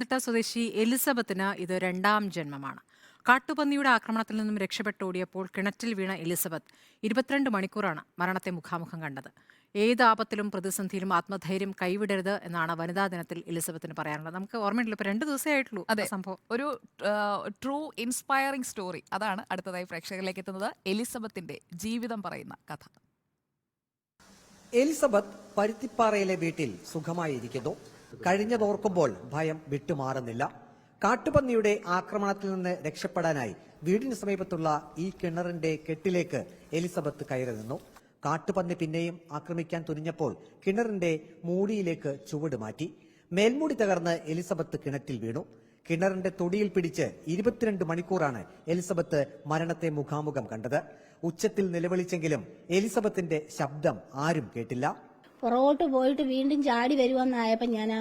പത്തനംതിട്ട സ്വദേശി എലിസബത്തിന് ഇത് രണ്ടാം ജന്മമാണ്. കാട്ടുപന്നിയുടെ ആക്രമണത്തിൽ നിന്നും രക്ഷപ്പെട്ടോടിയപ്പോൾ കിണറ്റിൽ വീണ എലിസബത്ത് ഇരുപത്തിരണ്ട് മണിക്കൂറാണ് മരണത്തെ മുഖാമുഖം കണ്ടത്. ഏത് ആപത്തിലും പ്രതിസന്ധിയിലും ആത്മധൈര്യം കൈവിടരുത് എന്നാണ് വനിതാ ദിനത്തിൽ എലിസബത്തിന് പറയാനുള്ളത് നമുക്ക് ഓർമ്മയുണ്ടല്ലോ ഇപ്പൊ രണ്ട് ദിവസമേ ആയിട്ടുള്ളൂ അതെ. സംഭവം. ഒരു ട്രൂ ഇൻസ്പയറിംഗ് സ്റ്റോറി അതാണ് അടുത്തതായി പ്രേക്ഷകരിലേക്ക് എത്തുന്നത്. എലിസബത്തിന്റെ ജീവിതം പറയുന്ന കഥ. എലിസബത്ത് പരുത്തിപ്പാറയിലെ വീട്ടിൽ സുഖമായിരിക്കുന്നു. കഴിഞ്ഞതോർക്കുമ്പോൾ ഭയം വിട്ടുമാറുന്നില്ല. കാട്ടുപന്നിയുടെ ആക്രമണത്തിൽ നിന്ന് രക്ഷപ്പെടാനായി വീടിന് സമീപത്തുള്ള ഈ കിണറിന്റെ കെട്ടിലേക്ക് എലിസബത്ത് കയറി നിന്നു. കാട്ടുപന്നി പിന്നെയും ആക്രമിക്കാൻ തുനിഞ്ഞപ്പോൾ കിണറിന്റെ മൂടിയിലേക്ക് ചുവട് മാറ്റി. മേൽമൂടി തകർന്ന് എലിസബത്ത് കിണറ്റിൽ വീണു. കിണറിന്റെ തൊടിയിൽ പിടിച്ച് ഇരുപത്തിരണ്ട് മണിക്കൂറാണ് എലിസബത്ത് മരണത്തെ മുഖാമുഖം കണ്ടത്. ഉച്ചത്തിൽ നിലവിളിച്ചെങ്കിലും എലിസബത്തിന്റെ ശബ്ദം ആരും കേട്ടില്ല. പുറകോട്ട് പോയിട്ട് വീണ്ടും ചാടി വരുമെന്നായപ്പോൾ ഞാൻ ആ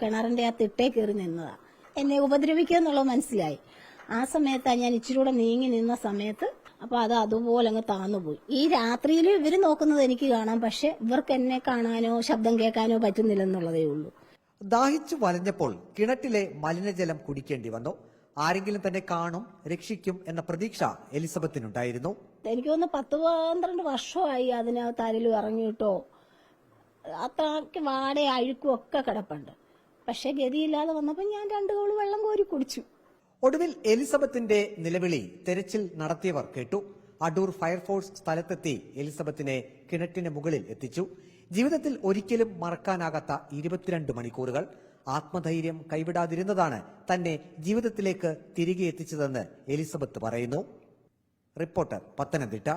കിണറിന്റെ ആ തിട്ടേ കയറി നിന്നതാ. എന്നെ ഉപദ്രവിക്കുക എന്നുള്ളത് മനസ്സിലായി. ആ സമയത്താ ഞാൻ ഇച്ചിരി കൂടെ നീങ്ങി നിന്ന സമയത്ത് അപ്പൊ അത് അതുപോലെ അങ്ങ് താന്നുപോയി ഈ രാത്രിയിൽ ഇവർ നോക്കുന്നത് എനിക്ക് കാണാം പക്ഷെ ഇവർക്ക് എന്നെ കാണാനോ ശബ്ദം കേൾക്കാനോ പറ്റുന്നില്ലെന്നുള്ളതേ ഉള്ളൂ. ദാഹിച്ചു വലഞ്ഞപ്പോൾ കിണറ്റിലെ മലിനജലം കുടിക്കേണ്ടി വന്നു. ആരെങ്കിലും തന്നെ കാണും രക്ഷിക്കും എന്ന പ്രതീക്ഷ എലിസബത്തിനുണ്ടായിരുന്നു. എനിക്ക് തോന്നുന്നു പത്ത് പന്ത്രണ്ട് വർഷമായി അതിനകത്ത് ആരെങ്കിലും ഇറങ്ങിയിട്ടോ അത്രയ്ക്ക് വാട അഴുക്കും ഒക്കെ കിടപ്പുണ്ട്. പക്ഷെ ഗതിയില്ലാതെ വന്നപ്പോൾ ഞാൻ രണ്ടു കോൾ വെള്ളം കോരി കുടിച്ചു. ഒടുവിൽ എലിസബത്തിന്റെ നിലവിളി തെരച്ചിൽ നടത്തിയവർ കേട്ടു. അടൂർ ഫയർഫോഴ്സ് സ്ഥലത്തെത്തി എലിസബത്തിനെ കിണറ്റിന് മുകളിൽ എത്തിച്ചു. ജീവിതത്തിൽ ഒരിക്കലും മറക്കാനാകാത്ത ഇരുപത്തിരണ്ട് മണിക്കൂറുകൾ. ആത്മധൈര്യം കൈവിടാതിരുന്നതാണ് തന്നെ ജീവിതത്തിലേക്ക് തിരികെ എത്തിച്ചതെന്ന് എലിസബത്ത് പറയുന്നു. റിപ്പോർട്ടർ പത്തനംതിട്ട.